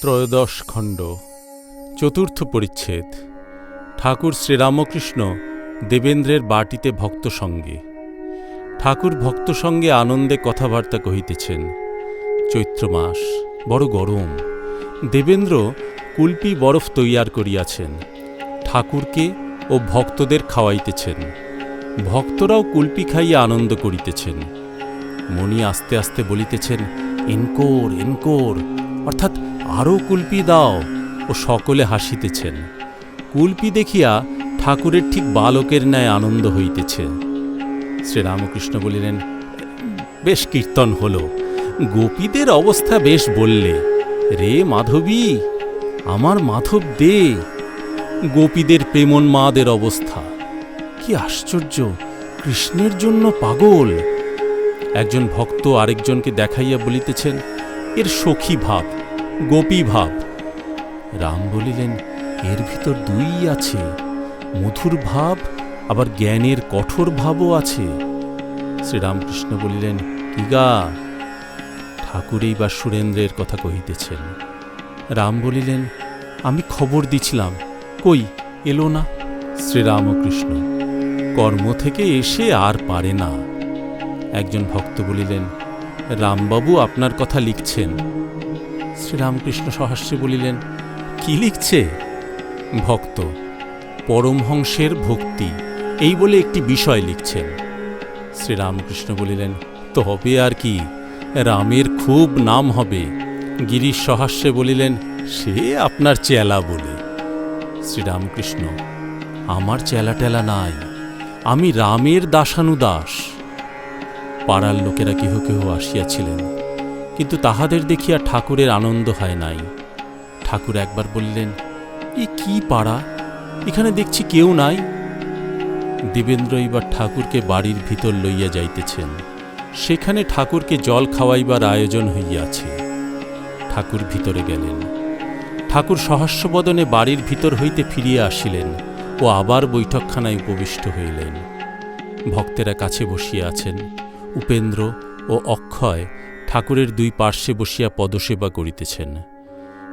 ত্রয়োদশ খণ্ড, চতুর্থ পরিচ্ছেদ। ঠাকুর শ্রীরামকৃষ্ণ দেবেন্দ্রের বাটিতে ভক্ত সঙ্গে। ঠাকুর ভক্ত সঙ্গে আনন্দে কথাবার্তা কহিতেছেন, চৈত্র মাস, বড় গরম। দেবেন্দ্র কুলপি বরফ তৈয়ার করিয়াছেন। ঠাকুরকে ও ভক্তদের খাওয়াইতেছেন। ভক্তরাও কুলপি খাইয়া আনন্দ করিতেছেন। মণি আস্তে আস্তে বলিতেছেন, এনকোর এনকোর। অর্থাৎ আরও কুলপি দাও ও সকলে হাসিতেছেন। কুলপি দেখিয়া ঠাকুরের ঠিক বালকের ন্যায় আনন্দ হইতেছে। শ্রীরামকৃষ্ণ বলিলেন, বেশ কীর্তন হল। গোপীদের অবস্থা বেশ বললে। রে মাধবী, আমার মাধব দে। গোপীদের প্রেমন্মাদের অবস্থা। কি আশ্চর্য, কৃষ্ণের জন্য পাগল। একজন ভক্ত আরেকজনকে দেখাইয়া বলিতেছেন এর সখী ভাব, গোপী ভাব। রাম বলিলেন, এর ভিতর দুই আছে। মধুর ভাব, আবার জ্ঞানের কঠোর ভাবও আছে। শ্রীরামকৃষ্ণ বলিলেন, কি গা? ঠাকুর এইবার সুরেন্দ্রের কথা কহিতেছেন। রাম বলিলেন, আমি খবর দিছিলাম। কই, এলো না? শ্রীরামকৃষ্ণ, কর্ম থেকে এসে আর পারে না। একজন ভক্ত বলিলেন রামবাবু আপনার কথা লিখছেন। শ্রীরামকৃষ্ণ সহাস্যে বলিলেন, কি লিখছে? ভক্ত, পরমহংসের ভক্তি, এই বলে একটি বিষয় লিখছেন। শ্রীরামকৃষ্ণ বলিলেন, তবে আর কি, রামের খুব নাম হবে। গিরিশ সহাস্যে বলিলেন, সে আপনার চেলা বলে। শ্রীরামকৃষ্ণ, আমার চেলা টেলা নাই, আমি রামের দাসানুদাস। পাড়ার লোকেরা কেহ কেহ আসিয়াছিলেন, কিন্তু তাহাদের দেখিয়া ঠাকুরের আনন্দ হয় নাই। ঠাকুর একবার বললেন, এ কি পাড়া? এখানে দেখছি কেউ নাই? দেবেন্দ্র এবার ঠাকুরকে বাড়ির ভিতর লইয়া যাইতেছেন। সেখানে ঠাকুরকে জল খাওয়াইবার আয়োজন হইয়াছে। ঠাকুর ভিতরে গেলেন। ঠাকুর সহাস্যবদনে বাড়ির ভিতর হইতে ফিরিয়া আসিলেন ও আবার বৈঠকখানায় উপবিষ্ট হইলেন। ভক্তেরা কাছে বসিয়া আছেন। উপেন্দ্র ও অক্ষয় ঠাকুরের দুই পার্শ্বে বসিয়া পদসেবা করিতেছেন।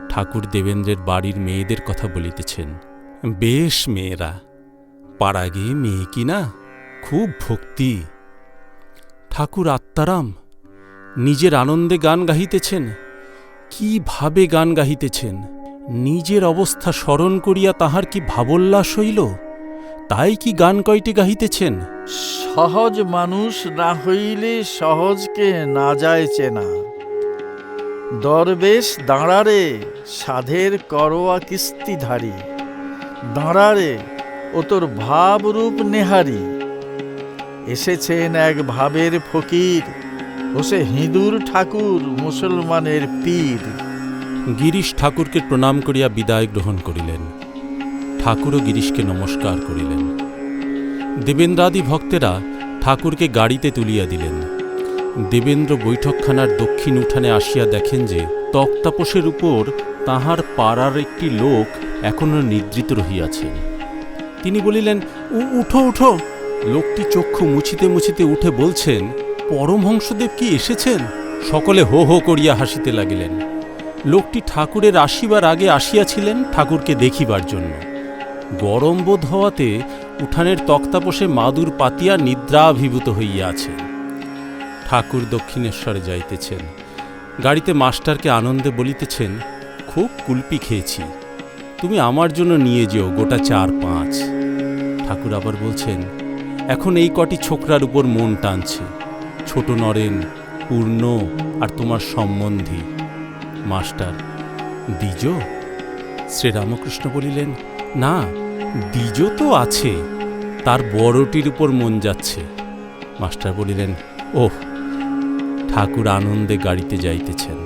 ঠাকুর দেবেন্দ্রের বাড়ির মেয়েদের কথা বলিতেছেন, বেশ মেয়েরা, পাড়া গিয়ে মেয়ে কি না? খুব ভক্তি। ঠাকুর আত্মারাম, নিজের আনন্দে গান গাহিতেছেন, কীভাবে গান গাহিতেছেন? নিজের অবস্থা স্মরণ করিয়া তাহার কি ভাবোল্লাস হইল? তাই কি গান কয়টি গাহিতেছেন? সহজ মানুষ না হইলে সহজকে না যায় চেনা। দরবেশ দাঁড়ারে সাধের করোয়া কিস্তিধারী দাঁড়ারে ও তোর ভাবরূপ নেহারি। এসেছেন এক ভাবের ফকির ও সে হিঁদুর ঠাকুর মুসলমানের পীর। গিরিশ ঠাকুরকে প্রণাম করিয়া বিদায় গ্রহণ করিলেন। ঠাকুরও গিরিশকে নমস্কার করিলেন। দেবেন্দ্রাদি ভক্তেরা ঠাকুরকে গাড়িতে তুলিয়া দিলেন। দেবেন্দ্র বৈঠকখানার দক্ষিণ উঠানে আসিয়া দেখেন যে তক্তাপোষের উপর তাহার পাড়ার একটি লোক এখনও নিদ্রিত রহিয়াছেন। তিনি বলিলেন, "উ- উঠো উঠো। লোকটি চক্ষু মুছিতে মুছিতে উঠে বলছেন, পরমহংসদেব কি এসেছেন? সকলে হো হো করিয়া হাসিতে লাগিলেন। লোকটি ঠাকুরের আসিবার আগে আসিয়াছিলেন ঠাকুরকে দেখিবার জন্য। গরম বোধ হওয়াতে উঠানের তক্তাপোষে মাদুর পাতিয়া নিদ্রাভিভূত হইয়া আছেন ঠাকুর দক্ষিণেশ্বরে যাইতেছেন। গাড়িতে মাস্টারকে আনন্দে বলিতেছেন, খুব কুলপি খেয়েছি। তুমি আমার জন্য নিয়ে যেও গোটা চার পাঁচ। ঠাকুর আবার বলছেন, এখন এই কটি ছোকরার উপর মন টানছে। ছোট নরেন, পূর্ণ আর তোমার সম্বন্ধী। মাস্টার, দ্বিজ? শ্রীরামকৃষ্ণ বলিলেন না দ্বিজ তো আছে। তার বড়টির উপর মন যাচ্ছে। মাস্টার বলিলেন, ওহ, ঠাকুর আনন্দে গাড়িতে যাইতেছেন।